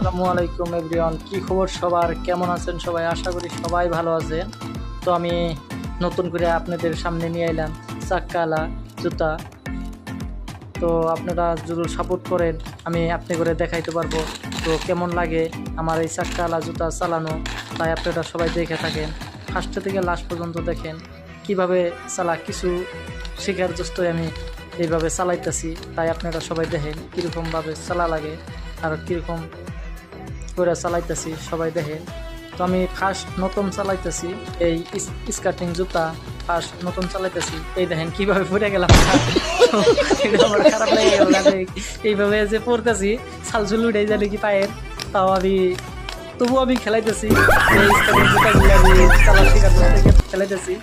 আসসালামু আলাইকুম এভরিওয়ান কি খবর সবার? কেমন আছেন সবাই? আশা করি সবাই ভালো আছেন। তো আমি নতুন করে আপনাদের সামনে নিয়ে এলাম চাক্কালা জুতা। তো আপনারা যদি সাপোর্ট করেন, আমি আপনি করে দেখাইতে পারব। তো কেমন লাগে আমার এই চাক্কালা জুতা চালানো? তাই আপনারা সবাই দেখে থাকেন। ফার্স্ট থেকে লাস্ট পর্যন্ত দেখেন কীভাবে চালা, কিছু শেখার জস্তই আমি এইভাবে চালাইতেছি। তাই আপনারা সবাই দেখেন কীরকমভাবে চালা লাগে আর কীরকম করে চালাইতেছি, সবাই দেখেন। তো আমি ফার্স্ট নতুন চালাইতেছি, এই স্কার্টিং জুতা ফার্স্ট নতুন চালাইতেছি। এই দেখেন কীভাবে পড়ে গেলাম। খারাপ লেগে গেল এইভাবে যে পড়তেছি সালসুল উঠে যাবে কি পায়ের, তাও আমি তবু আমি খেলাইতেছি। খেলাইতেছি।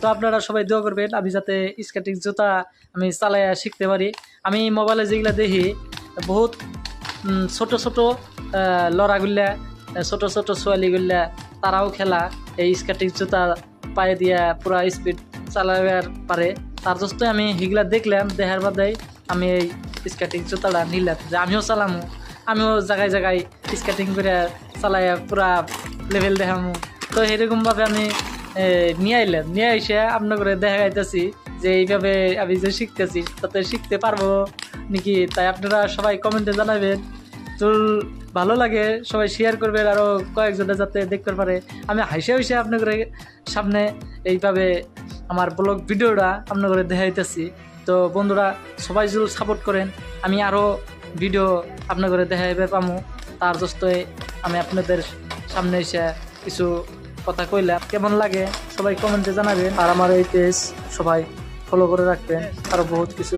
তো আপনারা সবাই দোয়া করবেন, আমি যাতে স্কেটিং জুতা আমি চালাইয়া শিখতে পারি। আমি মোবাইলে যেগুলো দেখি, বহুত ছোট ছোট লড়াগুলা ছোট ছোট ছোয়ালিগুলা তারাও খেলা, এই স্কেটিং জুতা পায়ে দিয়া পুরা স্পিড চালাবার পারে তার জন্য আমি সেগুলা দেখলাম দেখার বাদে আমি এই স্কেটিং জুতাটা নিলাম। যে আমিও চালামু, আমিও জায়গায় জায়গায় স্কেটিং করে চালাইয়া পুরা লেভেল দেখামু। তো এরকমভাবে আমি নিয়ে আইলাম নিয়ে এসে আপনার করে দেখা যাইতেছি যে এইভাবে আমি যে শিখতেছি, তাতে শিখতে পারব নাকি? তাই আপনারা সবাই কমেন্টে জানাবেন তো ভালো লাগে, সবাই শেয়ার করবে আরও কয়েকজনে যাতে দেখতে পারে। আমি হাসে হাসে আপনার সামনে এইভাবে আমার ব্লগ ভিডিওটা করে দেখাইতেছি। তো বন্ধুরা, সবাই যদি সাপোর্ট করেন, আমি আরও ভিডিও আপনার করে দেখাইবে পামু। তার দোস্তই আমি আপনাদের সামনে এসে কিছু কথা কইলাম। কেমন লাগে সবাই কমেন্টে জানাবেন। আর আমার এই পেজ সবাই ফলো করে রাখবেন। আরও বহুত কিছু